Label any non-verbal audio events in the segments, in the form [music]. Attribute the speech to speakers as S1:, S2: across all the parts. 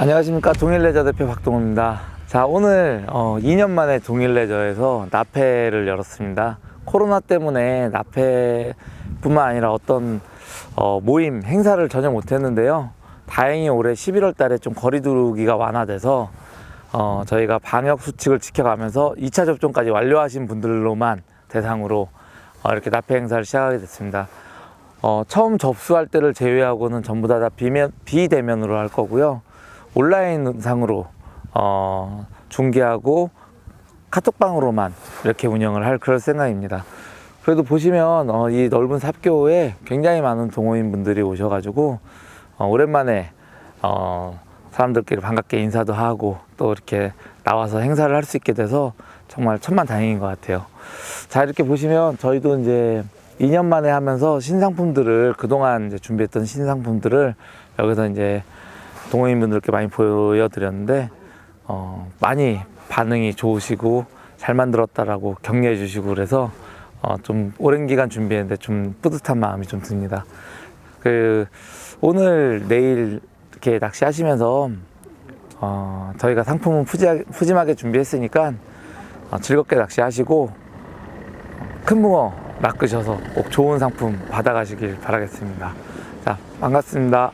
S1: 안녕하십니까 동일레저 대표 박동호입니다. 자 오늘 어, 2년 만에 동일레저에서 나페를 열었습니다. 코로나 때문에 나페뿐만 아니라 어떤 어, 모임 행사를 전혀 못했는데요. 다행히 올해 11월 달에 좀 거리두기가 완화돼서 어, 저희가 방역 수칙을 지켜가면서 2차 접종까지 완료하신 분들로만 대상으로 어, 이렇게 나페 행사를 시작하게 됐습니다. 어, 처음 접수할 때를 제외하고는 전부 다, 다 비면, 비대면으로 할 거고요. 온라인 상으로 어, 중계하고 카톡방으로만 이렇게 운영을 할 그럴 생각입니다. 그래도 보시면 어, 이 넓은 삽교에 굉장히 많은 동호인 분들이 오셔가지고 어, 오랜만에 어, 사람들끼리 반갑게 인사도 하고 또 이렇게 나와서 행사를 할 수 있게 돼서 정말 천만 다행인 것 같아요. 자 이렇게 보시면 저희도 이제 2년 만에 하면서 신상품들을 그동안 이제 준비했던 신상품들을 여기서 이제 동호인분들께 많이 보여드렸는데 어, 많이 반응이 좋으시고 잘 만들었다라고 격려해 주시고 그래서 어, 좀 오랜 기간 준비했는데 좀 뿌듯한 마음이 좀 듭니다. 그 오늘 내일 이렇게 낚시하시면서 어, 저희가 상품은 푸짐 하게, 푸짐하게 준비했으니까 어, 즐겁게 낚시하시고 큰 붕어 낚으셔서 꼭 좋은 상품 받아가시길 바라겠습니다. 자, 반갑습니다.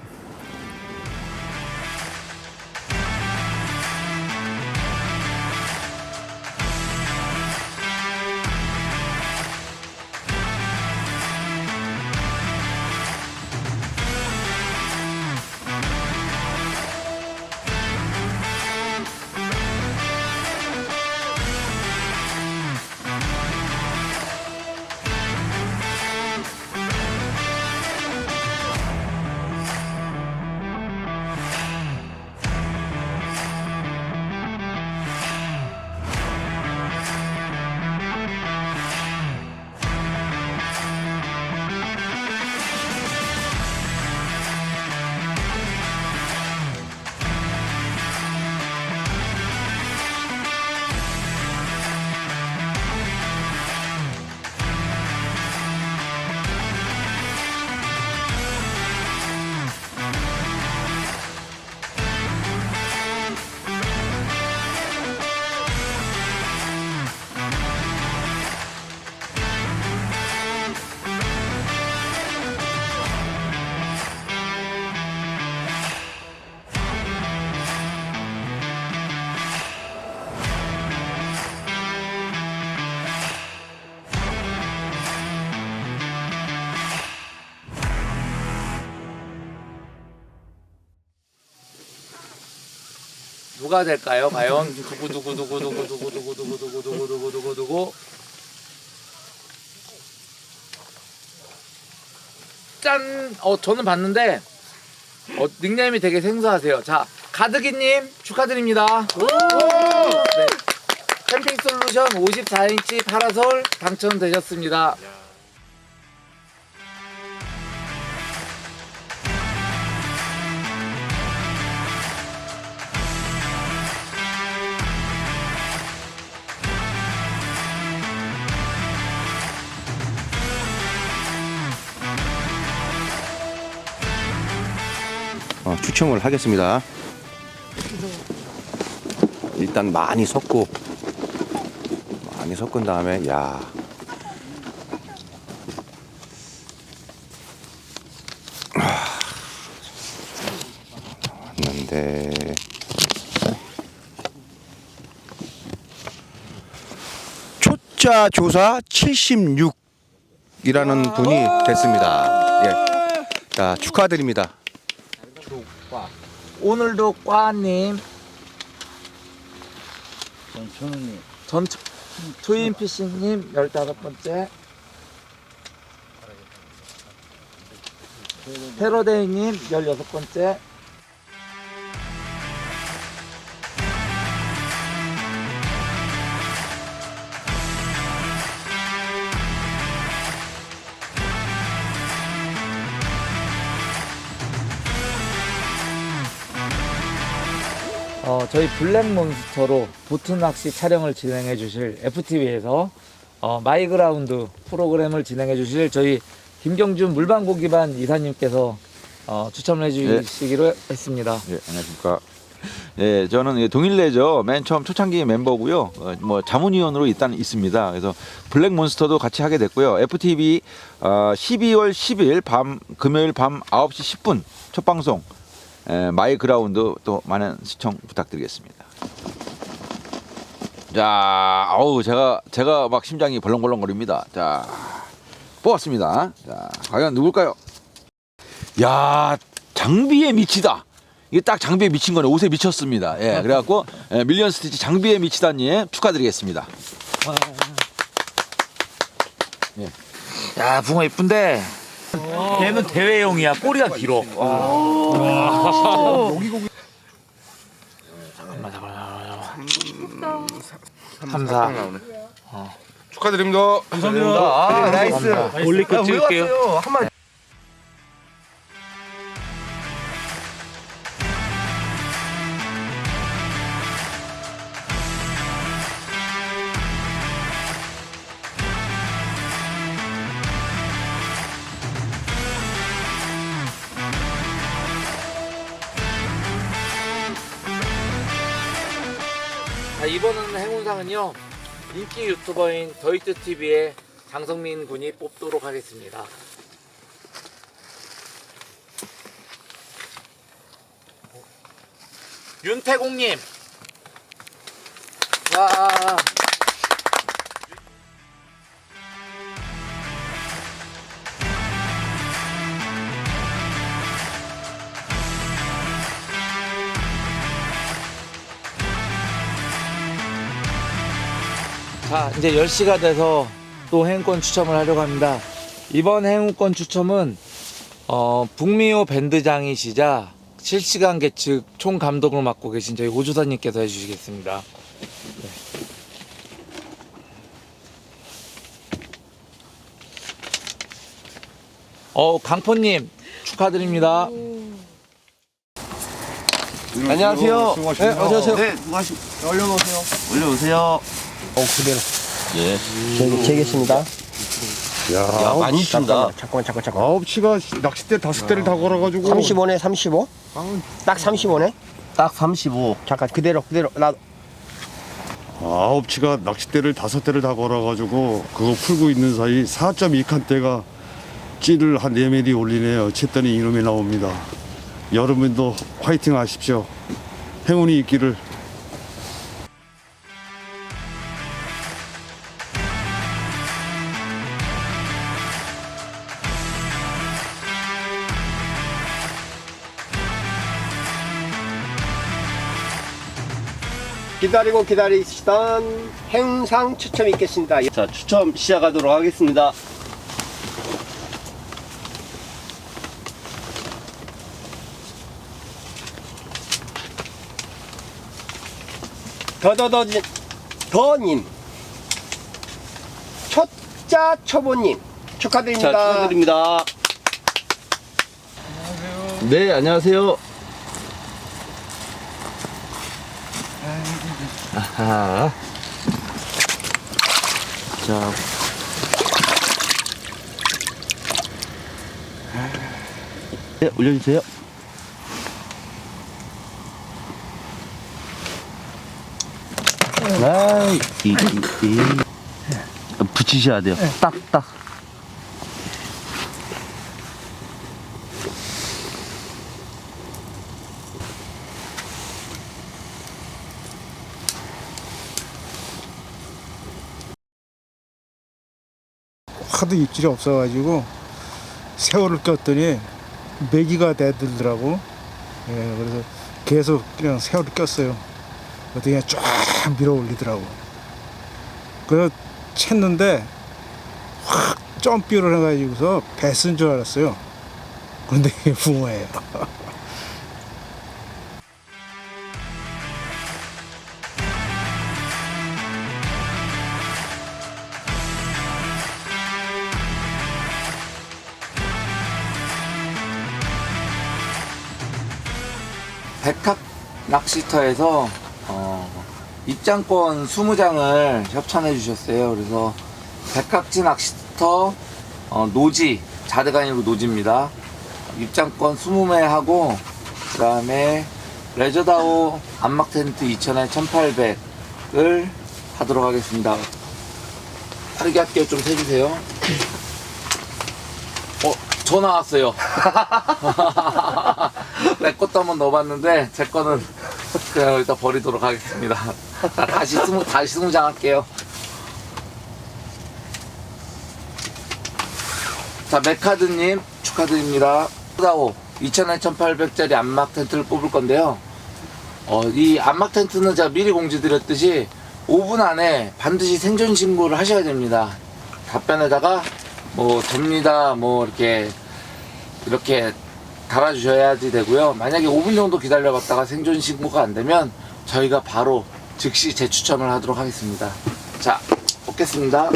S1: 누가 될까요? 과연 누구 누구 누구 누구 누구 누구 누구 누구 누구 누구 누구 누구 짠! 어 저는 봤는데 어, 닉네임이 되게 생소하세요. 자 가드기님 축하드립니다. 네. 캠핑 솔루션 54인치 파라솔 당첨되셨습니다.
S2: 추첨을 하겠습니다. 일단 많이 섞고 많이 섞은 다음에 야 아, 왔는데 초짜 조사 76이라는 분이 됐습니다. 예. 자 축하드립니다.
S1: 오늘도 과님.
S3: 전천우님.
S1: 전 투인피싱님 15번째. 페로데이님 16번째. 어, 저희 블랙몬스터로 보트 낚시 촬영을 진행해 주실 FTV에서 어, 마이그라운드 프로그램을 진행해 주실 저희 김경준 물방고기반 이사님께서 어, 추천해 주시기로 했습니다.
S4: 예, 안녕하십니까.
S3: 예, 저는 이 동일레저 맨 처음 초창기 멤버고요. 어, 뭐 자문위원으로 일단 있습니다. 그래서 블랙몬스터도 같이 하게 됐고요. FTV 어, 12월 10일 밤 금요일 밤 9시 10분 첫 방송 에, 마이 그라운드 또 많은 시청 부탁드리겠습니다. 자, 어우 제가 제가 막 심장이 벌렁벌렁거립니다. 자, 뽑았습니다. 자, 과연 누굴까요? 야, 장비에 미치다. 이게 딱 장비에 미친 거네. 옷에 미쳤습니다. 예, 그래갖고 예, 밀리언 스티치 장비에 미치다님 축하드리겠습니다.
S1: 야 붕어 이쁜데 얘는 대회용이야. 꼬리가 길어. 잠깐만 잠깐만 잠깐만 삼사
S2: 축하드립니다.
S1: 아 나이스. 올리 거 찍을게요. 자, 인기 유튜버인 더이트 TV의 장성민 군이 뽑도록 하겠습니다. 윤태공님. 와. 자, 이제 10시가 돼서 또 행운권 추첨을 하려고 합니다. 이번 행운권 추첨은 어, 북미호 밴드장이시자 실시간 계측 총 감독을 맡고 계신 저희 오주사님께서 해주시겠습니다. 네. 어, 강포님 축하드립니다.
S4: 안녕하세요. 네, 안녕하세요. 네, 누가시 올려놓으세요. 올려놓으세요. 어, 그대로. 예. 제, 제겠습니다. 야, 많이 춥다. 잠깐만, 잠깐만, 잠깐만.
S5: 아홉 치가 낚싯대 다섯 대를 다 걸어가지고
S4: 35네, 35? 딱 35네? 딱 35. 잠깐, 그대로, 그대로. 나,
S5: 아홉 치가 낚싯대를 다섯 대를 다 걸어가지고 그거 풀고 있는 사이 4.2칸대가 찌를 한 4마리 올리네요. 챘더니 이놈이 나옵니다. 여러분도 화이팅 하십시오. 행운이 있기를.
S4: 기다리고 기다리시던 행상 추첨이 있겠습니다. 자, 추첨 시작하도록 하겠습니다. 더더더님, 더님, 초짜 초보님 축하드립니다.
S6: 자, 축하드립니다. 네, 안녕하세요. 아하. 자. 네, 올려주세요. 아이, 이, 이, 이. 붙이셔야 돼요. 딱, 딱.
S5: 하도 입질이 없어가지고 새우를 꼈더니 메기가 대들더라고. 예, 그래서 계속 그냥 새우를 꼈어요. 어떻게 쫙 밀어 올리더라고. 그래서 챘는데 확 점비를 해가지고서 배 쓴 줄 알았어요. 근데 이게 붕어예요. [laughs]
S1: 낚시터에서 어, 입장권 20장을 협찬해 주셨어요. 그래서 백합지 낚시터 어, 노지 자대가 아니고 노지입니다. 입장권 20매 하고 그 다음에 레저다오 안막 텐트 2000에 1800을 하도록 하겠습니다. 빠르게 할게요. 좀 세주세요. 어, 전화 왔어요. [laughs] 내 것도 한번 넣어봤는데, 제 거는 그냥 일단 버리도록 하겠습니다. 자, 다시 스무, 다시 승장할게요. 자, 메카드님 축하드립니다. 다오 2000에 1800짜리 안막 텐트를 뽑을 건데요. 어, 이 안막 텐트는 제가 미리 공지드렸듯이 5분 안에 반드시 생존 신고를 하셔야 됩니다. 답변에다가 뭐 됩니다. 뭐 이렇게 이렇게 달아주셔야지 되고요. 만약에 5분 정도 기다려봤다가 생존 신고가 안 되면 저희가 바로 즉시 재추첨을 하도록 하겠습니다. 자, 뽑겠습니다.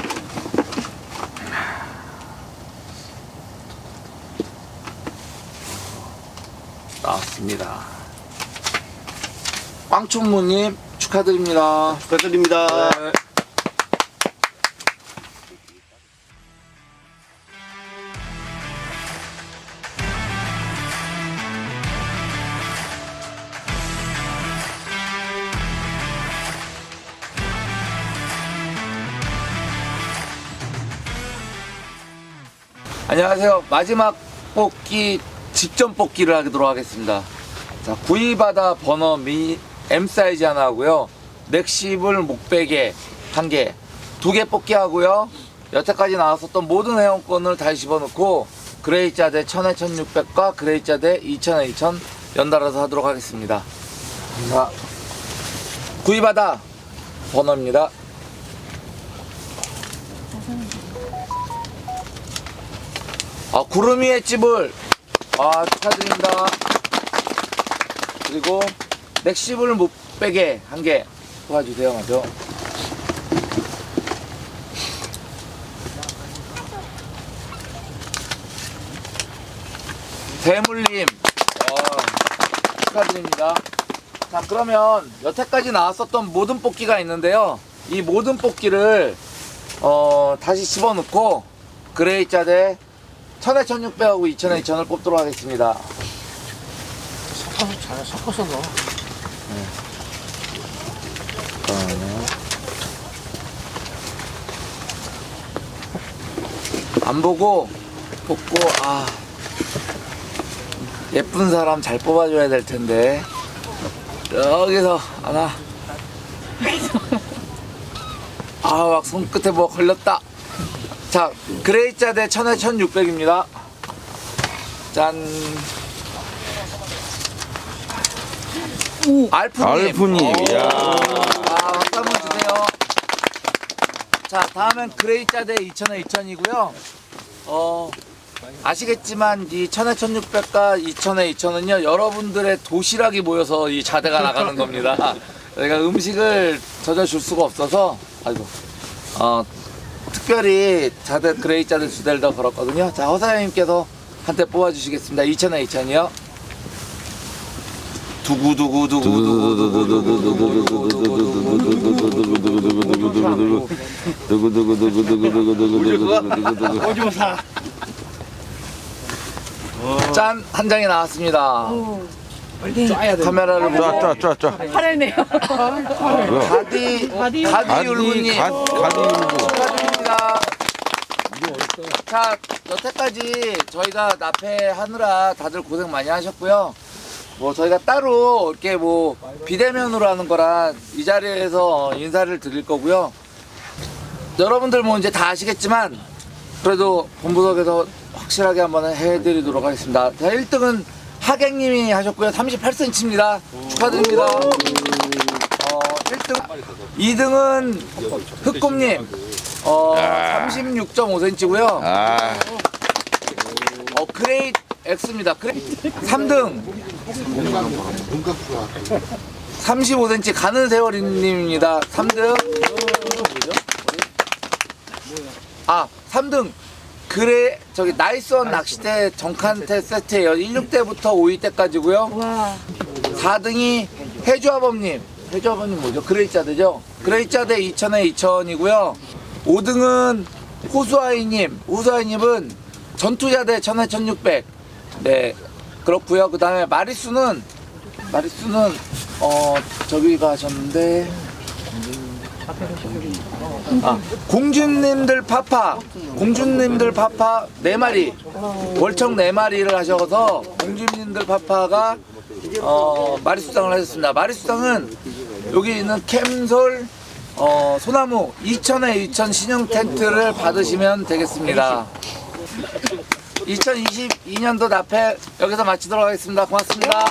S1: 나왔습니다. 꽝촌무님 축하드립니다.
S4: 축하드립니다.
S1: 네. 안녕하세요. 마지막 뽑기 직전 뽑기를 하도록 하겠습니다. 자, 구이바다 버너 미 M 사이즈 하나 하고요. 넥시블 목베개 한 개, 두 개 뽑기 하고요. 여태까지 나왔었던 모든 회원권을 다시 집어넣고 그레이자대 1000에 1600과 그레이자대 2000에 2000 연달아서 하도록 하겠습니다. 자, 구이바다 번호입니다. 아, 구름 위의 집을 아, 축하드립니다. 그리고 넥시블 못베개 한개 도와주세요, 먼저. 대물님, 어, 축하드립니다. 자, 그러면 여태까지 나왔었던 모든 뽑기가 있는데요. 이 모든 뽑기를 어, 다시 집어넣고 그레이자 대 1000에 1600하고 2000에 2000을 뽑도록 하겠습니다. 안 보고 뽑고 아. 예쁜 사람 잘 뽑아줘야 될 텐데. 여기서 하나. 아막 손끝에 뭐 걸렸다 자 그레이자 대 1000에 1600입니다. 짠. 알프님.
S3: 알프님,
S1: 오.
S3: 이야.
S1: 아 박수 한번 주세요. 자 다음엔 그레이자 대 2000에 2000이고요. 어 아시겠지만 이 1000에 1600과 2000에 2000은요 여러분들의 도시락이 모여서 이 자대가 나가는 겁니다. [laughs] 저희가 음식을 전혀 줄 수가 없어서 아이고. 어 특별히 자대 그레이 자대 두 대를 더 걸었거든요 자 허사장님께서 한 대 뽑아주시겠습니다 2000에 2000이요 짠! 한 장이 나왔습니다 카메라를 보고
S3: 쫙쫙쫙쫙.
S7: 화내네요.
S1: 가디 가디
S3: 가디
S1: 율무님
S3: 가- 가디 율무.
S1: 축하드립니다. 자 여태까지 저희가 납해 하느라 다들 고생 많이 하셨고요. 뭐 저희가 따로 이렇게 뭐 비대면으로 하는 거라 이 자리에서 인사를 드릴 거고요. 여러분들 뭐 이제 다 아시겠지만 그래도 본부석에서 확실하게 한번 해드리도록 하겠습니다. 자 1등은 하객님이 하셨고요. 38cm입니다. 축하드립니다. 어, 1등, 2등은 흑곰님, 어, 36.5cm고요.
S3: 아,
S1: 어, 그레이트 X입니다. 그레이 3등. 35cm 가는 세월님입니다. 3등. 아, 3등. 그래, 저기, 나이스원 낚시대 정칸테 세트예요 16대부터 5위 때까지고요
S7: 와.
S1: 4등이 해주아범님. 해주아범님 뭐죠? 그레이자드죠? 그레이자드 2000에 2000이고요. 5등은 호수아이님. 호수아이님은 전투자대 1000에 1600. 네. 그렇고요. 그 다음에 마리수는 마리수는 어 저기 가셨는데 아 공주님들 파파 공주님들 파파 네 마리 월청 네 마리를 하셔서 공주님들 파파가 어 마리수당을 하셨습니다. 마리수당은 여기 있는 캠솔 어 소나무 2천에 2천 신형 텐트를 받으시면 되겠습니다. 2022년도 납회 여기서 마치도록 하겠습니다. 고맙습니다.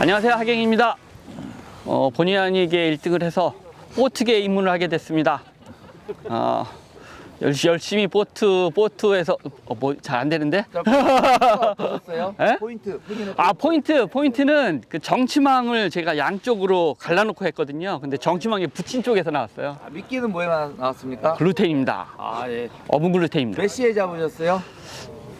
S7: 안녕하세요 하경입니다. 어, 본의 아니게 1등을 해서 보트계 입문을 하게 됐습니다. 어, 열- 열심히 보트 보트에서 어, 뭐잘 안 되는데? 에? [laughs]
S1: 포인트. 포인트.
S7: 아 포인트 포인트는 그 정치망을 제가 양쪽으로 갈라놓고 했거든요. 근데 정치망이 붙인 쪽에서 나왔어요.
S1: 아, 미끼는 뭐에 나- 나왔습니까?
S7: 글루텐입니다.
S1: 아 예.
S7: 어분 글루텐입니다.
S1: 몇 시에 잡으셨어요?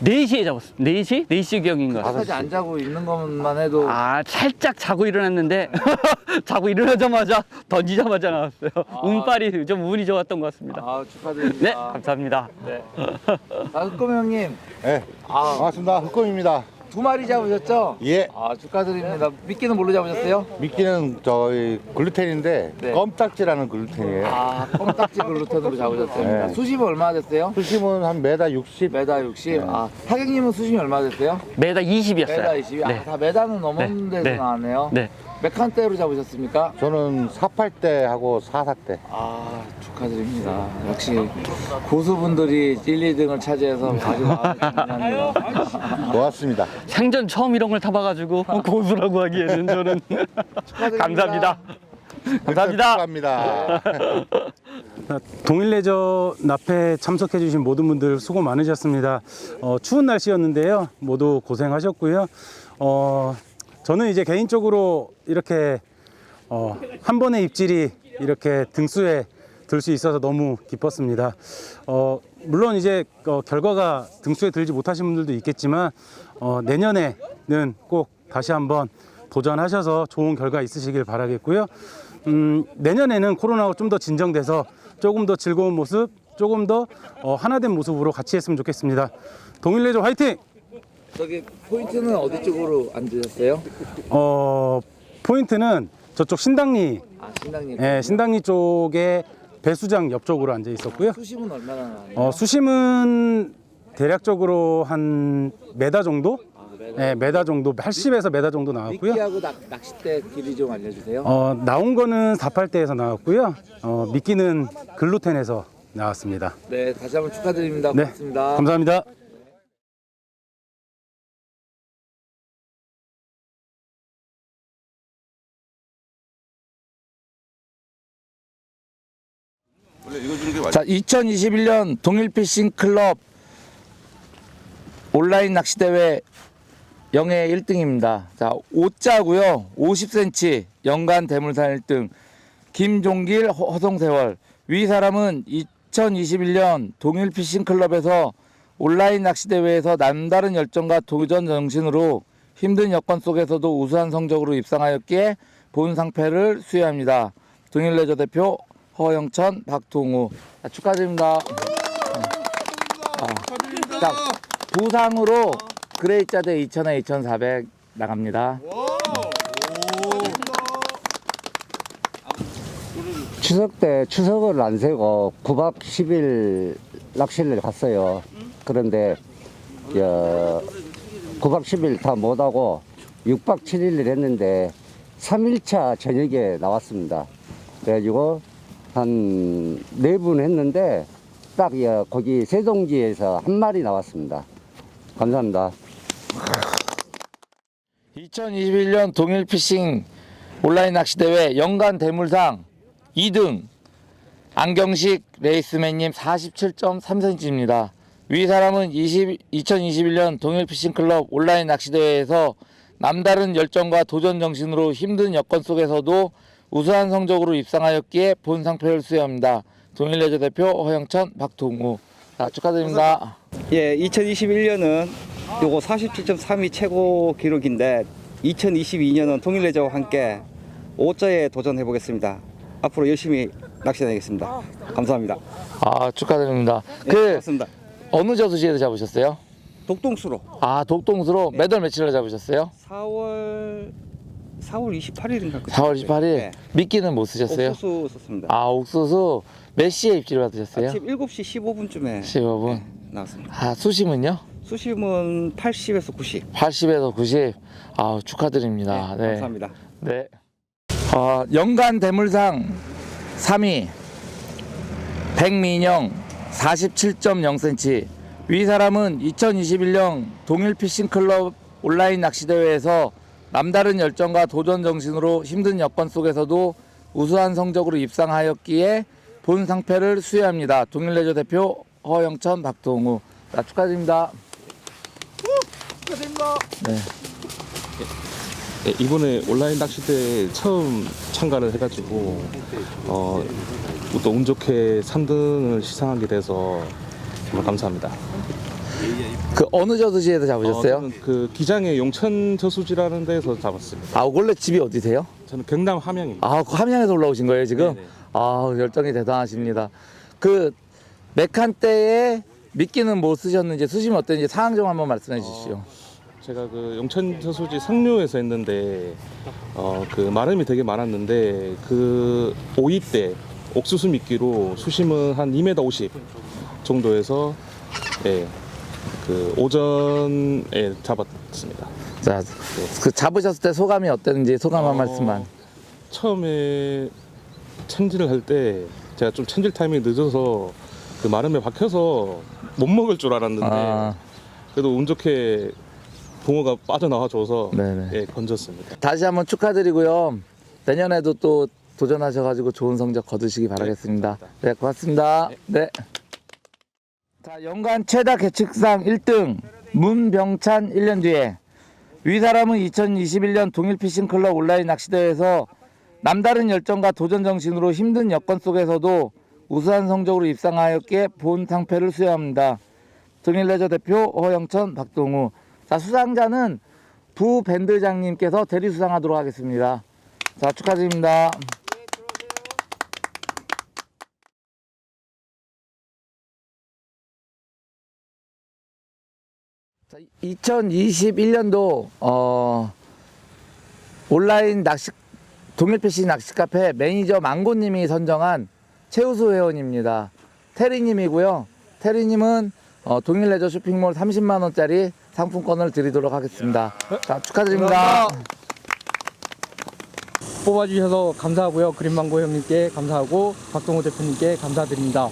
S7: 4시에 잡았어요. 4시? 4시 경인 것 같아요.
S1: 끝까지 안 자고 있는 것만 해도
S7: 아 살짝 자고 일어났는데 [laughs] 자고 일어나자마자 던지자마자 나왔어요. 운빨이 좀 운이 좋았던 것 같습니다.
S1: 아 축하드립니다.
S7: 네 감사합니다.
S1: 아, 흑검 형님.
S8: 네,
S1: 아,
S8: 반갑습니다. 흑검입니다.
S1: 두 마리 잡으셨죠?
S8: 예,
S1: 아, 축하드립니다. 미끼는 뭘로 잡으셨어요?
S8: 미끼는 저희 글루텐인데
S1: 네.
S8: 껌딱지라는 글루텐이에요.
S1: 아, 껌딱지 글루텐으로 잡으셨습니다.
S8: 네.
S1: 수심은 얼마 됐어요?
S8: 수심은 한 메다 60.
S1: 메다 60. 아, 하객님은 수심이 얼마 됐어요?
S7: 매다 20이었어요.
S1: 메다 20. 아, 다 메다는 넘은
S7: 네.
S1: 데서
S7: 네.
S1: 나왔네요.
S7: 네.
S1: 몇 칸대로 잡으셨습니까?
S8: 저는 48대 하고 44대.
S1: 아, 축하드립니다. 역시 고수분들이 1, 2등을 차지해서 아주 마음이 중요하네요.
S8: 고맙습니다.
S7: 생전 처음 이런 걸 타봐가지고 고수라고 하기에는 저는 감사합니다. 감사합니다.
S8: 축하합니다.
S9: 동일레저 납회 참석해주신 모든 분들 수고 많으셨습니다. 어, 추운 날씨였는데요. 모두 고생하셨고요. 어, 저는 이제 개인적으로 이렇게 어, 한 번의 입질이 이렇게 등수에 들 수 있어서 너무 기뻤습니다. 어, 물론 이제 어, 결과가 등수에 들지 못하신 분들도 있겠지만 어, 내년에는 꼭 다시 한번 도전하셔서 좋은 결과 있으시길 바라겠고요. 음, 내년에는 코로나가 좀 더 진정돼서 조금 더 즐거운 모습, 조금 더 어, 하나된 모습으로 같이 했으면 좋겠습니다. 동일레저 화이팅!
S1: 저기 포인트는 어디 쪽으로 앉으셨어요?
S9: 어, 포인트는 저쪽 신당리,
S1: 아, 신당님.
S9: 예, 신당리 쪽에 배수장 옆쪽으로 앉아 있었고요.
S1: 수심은 얼마나 나요?
S9: 어, 수심은 대략적으로 한 메다 정도?
S1: 아, 메다.
S9: 예, 메다 정도, 80에서 메다 정도 나왔고요.
S1: 미끼하고 낚, 낚싯대 길이 좀 알려주세요.
S9: 어, 나온 거는 4팔대에서 나왔고요. 어, 미끼는 글루텐에서 나왔습니다.
S1: 네, 다시 한번 축하드립니다.
S9: 네,
S1: 고맙습니다.
S9: 감사합니다.
S1: 2021년 동일 피싱 클럽 온라인 낚시대회 영예 1등입니다. 자, 5자고요. 50cm 연간 대물산 1등. 김종길, 허- 허송세월. 위 사람은 2021년 동일 피싱 클럽에서 온라인 낚시 대회에서 남다른 열정과 도전 정신으로 힘든 여건 속에서도 우수한 성적으로 입상하였기에 본 상패를 수여합니다. 동일 레저 대표 허영천, 박동우 자, 축하드립니다. 아, 자, 부상으로 그레이자대 2,000에 2,400 나갑니다.
S10: 추석 때 추석을 안 세고 9박 10일 낚시를 갔어요. 그런데 저 9박 10일 다 못하고 6박 7일을 했는데 3일차 저녁에 나왔습니다. 그래가지고 한 네 분 했는데 딱 여, 거기 세동지에서 한 마리 나왔습니다. 감사합니다.
S1: 2021년 동일 피싱 온라인 낚시대회 연간 대물상 2등 안경식 레이스맨님 47.3cm입니다. 위 사람은 20, 2021년 동일 피싱 클럽 온라인 낚시대회에서 남다른 열정과 도전 정신으로 힘든 여건 속에서도 우수한 성적으로 입상하였기에 본 상패를 수여합니다. 동일레저 대표 허영천, 박동우. 자, 축하드립니다.
S11: 예, 2021년은 요거 47.3이 최고 기록인데 2022년은 동일레저와 함께 5자에 도전해 보겠습니다. 앞으로 열심히 낚시다니겠습니다. 감사합니다.
S1: 아 축하드립니다.
S11: 네,
S1: 그
S11: 고맙습니다.
S1: 어느 저수지에서 잡으셨어요?
S11: 독동수로
S1: 아 독동수로 월 며칠에 잡으셨어요?
S11: 4월 4월 28일인가
S1: 4월 28일.
S11: 네.
S1: 미끼는 못 쓰셨어요?
S11: 옥수수 썼습니다.
S1: 아 옥수수 몇 시에 입질을 받으셨어요?
S11: 아침 7시 15분쯤에
S1: 15분.
S11: 나왔습니다.
S1: 아 수심은요?
S11: 수심은 80에서 90.
S1: 80에서 90. 아 축하드립니다.
S11: 네,
S1: 네.
S11: 감사합니다.
S1: 네. 어, 연간 대물상 3위 백민영 47.0cm 위 사람은 2021년 동일 피싱 클럽 온라인 낚시 대회에서 남다른 열정과 도전 정신으로 힘든 여건 속에서도 우수한 성적으로 입상하였기에 본 상패를 수여합니다. 동일레저 대표 허영천 박동우 자, 축하드립니다. 네.
S12: 네, 이번에 온라인 낚시대에 처음 참가를 해가지고 어, 또 운 좋게 3등을 시상하게 돼서 정말 감사합니다.
S1: 그 어느 저수지에서
S12: 어,
S1: 잡으셨어요?
S12: 저는 그 기장의 용천 저수지라는 데서 잡았습니다.
S1: 아 원래 집이 어디세요?
S12: 저는 경남 함양입니다.
S1: 아, 그 함양에서 올라오신 거예요, 지금?
S12: 네네.
S1: 아, 열정이 대단하십니다. 그, 메칸 때에 미끼는 뭐 쓰셨는지, 수심이 어땠는지 상황 좀 한번 말씀해 주십시오.
S12: 제가 그 용천 저수지 상류에서 했는데 어, 그 마름이 되게 많았는데 그 5위 때 옥수수 미끼로 수심은 한 2m 50 정도에서 예, 그 오전에 잡았습니다.
S1: 자, 그 잡으셨을 때 소감이 어땠는지 소감 한
S12: 어,
S1: 말씀만.
S12: 처음에 천질을 할 때 제가 좀 천질 타이밍이 늦어서 그 마름에 박혀서 못 먹을 줄 알았는데
S1: 아,
S12: 그래도 운 좋게 붕어가 빠져나와 줘서
S1: 네네.
S12: 예, 건졌습니다.
S1: 다시 한번 축하드리고요. 내년에도 또 도전하셔가지고 좋은 성적 거두시기 바라겠습니다. 네, 고맙습니다. 네. 자, 연간 최다 개측상 1등 문병찬 1년 뒤에 위 사람은 2021년 동일 피싱 클럽 온라인 낚시대회에서 남다른 열정과 도전 정신으로 힘든 여건 속에서도 우수한 성적으로 입상하였기에 본 상패를 수여합니다. 동일레저 대표 허영천 박동우. 자, 수상자는 부 밴드장님께서 대리 수상하도록 하겠습니다. 자, 축하드립니다. 2021년도 어, 온라인 낚시 동일 패싱 낚시 카페 매니저 망고님이 선정한 최우수 회원입니다. 테리님이고요. 테리님은 어, 동일 레저 쇼핑몰 30만 원짜리 상품권을 드리도록 하겠습니다. 자, 축하드립니다.
S11: 뽑아주셔서 감사하고요. 그린망고 형님께 감사하고 박동호 대표님께 감사드립니다.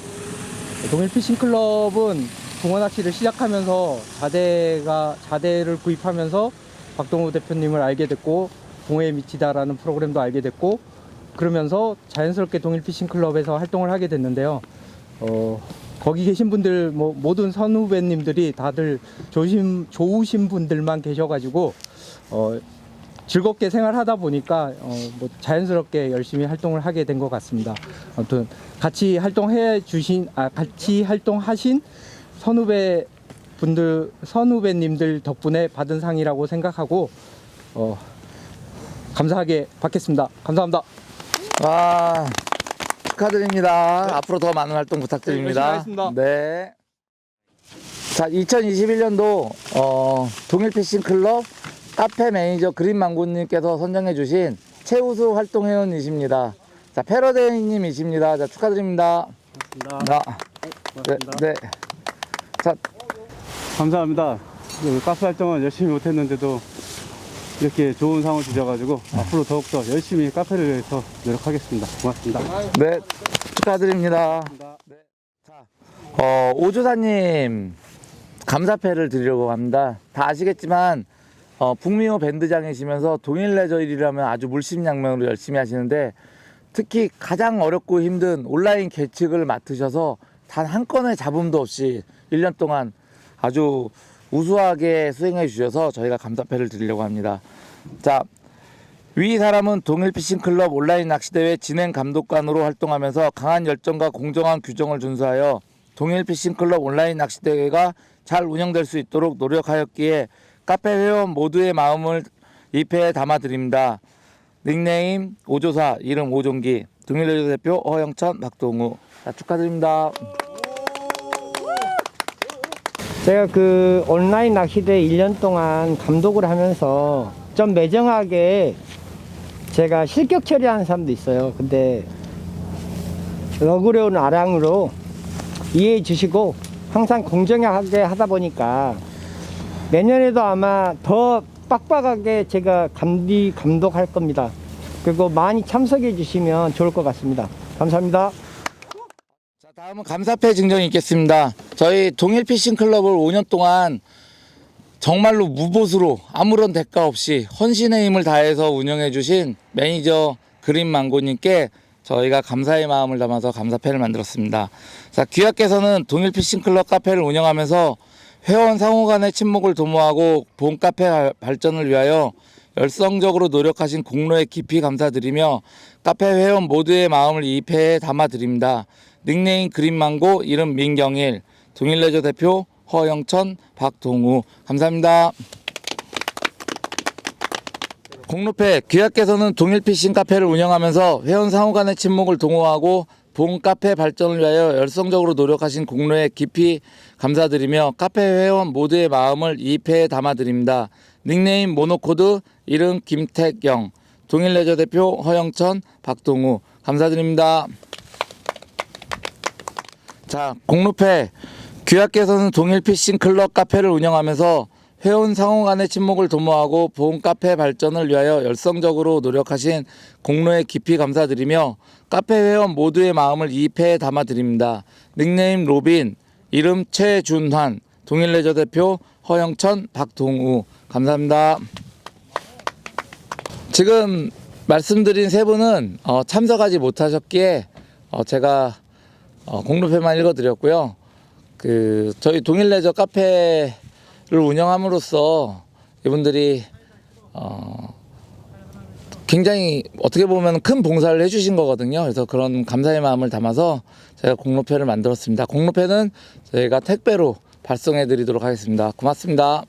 S11: 동일 피싱 클럽은 붕어 낚시를 시작하면서 자대가 자대를 구입하면서 박동호 대표님을 알게 됐고 붕어에 미치다라는 프로그램도 알게 됐고 그러면서 자연스럽게 동일 피싱 클럽에서 활동을 하게 됐는데요. 어, 거기 계신 분들 뭐 모든 선후배님들이 다들 조심 좋으신 분들만 계셔가지고 어, 즐겁게 생활하다 보니까 어, 뭐 자연스럽게 열심히 활동을 하게 된 것 같습니다. 아무튼 같이 활동해 주신 아 같이 활동하신 선후배 분들 선후배님들 덕분에 받은 상이라고 생각하고 어, 감사하게 받겠습니다. 감사합니다.
S1: 와, 축하드립니다. 앞으로 더 많은 활동 부탁드립니다.
S11: 열심히 하겠습니다.
S1: 네. 자, 2021년도 어, 동일 피싱 클럽 카페 매니저 그린망고님께서 선정해 주신 최우수 활동 회원이십니다. 자, 패러데이님이십니다. 자, 축하드립니다. 고맙습니다. 네, 네. 자,
S9: 감사합니다. 그 가스 활동은 열심히 못했는데도 이렇게 좋은 상을 주셔가지고 앞으로 더욱더 열심히 카페를 위해서 노력하겠습니다. 고맙습니다.
S1: 네, 축하드립니다. 네. 자, 어, 오주사님 감사패를 드리려고 합니다. 다 아시겠지만 어, 북미호 밴드장이시면서 동일 레저 일이라면 아주 물심양면으로 열심히 하시는데 특히 가장 어렵고 힘든 온라인 계측을 맡으셔서 단 한 건의 잡음도 없이 1년 동안 아주 우수하게 수행해 주셔서 저희가 감사패를 드리려고 합니다. 자, 위 사람은 동일 피싱 클럽 온라인 낚시대회 진행 감독관으로 활동하면서 강한 열정과 공정한 규정을 준수하여 동일 피싱 클럽 온라인 낚시대회가 잘 운영될 수 있도록 노력하였기에 카페 회원 모두의 마음을 이 패에 담아 드립니다. 닉네임 오조사 이름 오종기 동일레저 대표 허영천 박동우 자, 축하드립니다.
S11: 제가 그 온라인 낚시대 1년 동안 감독을 하면서 좀 매정하게 제가 실격 처리하는 사람도 있어요. 근데 어그러운 아량으로 이해해 주시고 항상 공정하게 하다 보니까 내년에도 아마 더 빡빡하게 제가 감리 감독할 겁니다. 그리고 많이 참석해 주시면 좋을 것 같습니다. 감사합니다.
S1: 자, 다음은 감사패 증정이 있겠습니다. 저희 동일 피싱 클럽을 5년 동안 정말로 무보수로 아무런 대가 없이 헌신의 힘을 다해서 운영해 주신 매니저 그린 망고님께 저희가 감사의 마음을 담아서 감사패를 만들었습니다. 자, 귀하께서는 동일 피싱 클럽 카페를 운영하면서 회원 상호 간의 친목을 도모하고 본 카페 발- 발전을 위하여 열성적으로 노력하신 공로에 깊이 감사드리며 카페 회원 모두의 마음을 이 패에 담아드립니다. 닉네임 그린망고 이름 민경일 동일레저 대표 허영천 박동우 감사합니다. 공로패 귀하께서는 동일 피싱 카페를 운영하면서 회원 상호 간의 친목을 동호하고 본 카페 발전을 위하여 열성적으로 노력하신 공로에 깊이 감사드리며 카페 회원 모두의 마음을 이 패에 담아드립니다. 닉네임 모노코드 이름 김택영 동일레저 대표 허영천 박동우 감사드립니다. 자, 공로패 귀하께서는 동일 피싱 클럽 카페를 운영하면서 회원 상호 간의 친목을 도모하고 보험 카페 발전을 위하여 열성적으로 노력하신 공로에 깊이 감사드리며 카페 회원 모두의 마음을 이 패에 담아드립니다. 닉네임 로빈, 이름 최준환, 동일레저 대표 허영천, 박동우 감사합니다. 지금 말씀드린 세 분은 어, 참석하지 못하셨기에 어, 제가 어, 공로패만 읽어드렸고요. 그 저희 동일레저 카페를 운영함으로써 이분들이 어, 굉장히 어떻게 보면 큰 봉사를 해주신 거거든요. 그래서 그런 감사의 마음을 담아서 제가 공로패를 만들었습니다. 공로패는 저희가 택배로 발송해 드리도록 하겠습니다. 고맙습니다.